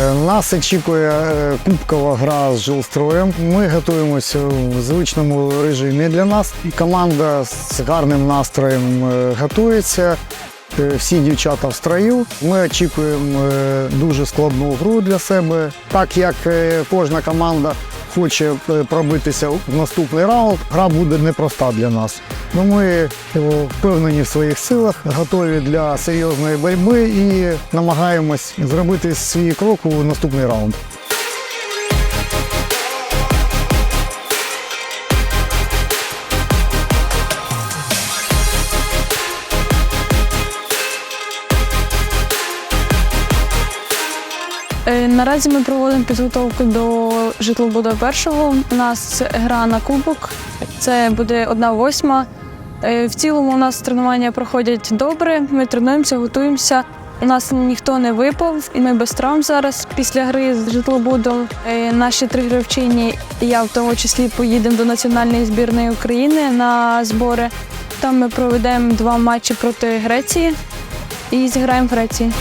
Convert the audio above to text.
Е, Нас очікує е, кубкова гра з жилстроєм. Ми готуємося в звичному режимі для нас. Команда з гарним настроєм е, готується. Всі дівчата в строю. Ми очікуємо дуже складну гру для себе. Так як кожна команда хоче е, пробитися в наступний раунд, гра буде непроста для нас. Ну, ми е, впевнені в своїх силах, готові для серйозної боротьби і намагаємось зробити свій крок у наступний раунд. Наразі ми проводимо підготовку до житлобуду першого. У нас гра на кубок. Це буде одна восьма. Е, В цілому у нас тренування проходять добре. Ми тренуємося, готуємося. У нас ніхто не випав, і ми без травм зараз. Після гри з житлобудом е, наші три гравчині, я в тому числі поїдемо до національної збірної України на збори. Там ми проведемо два матчі проти Греції і зіграємо в Греції.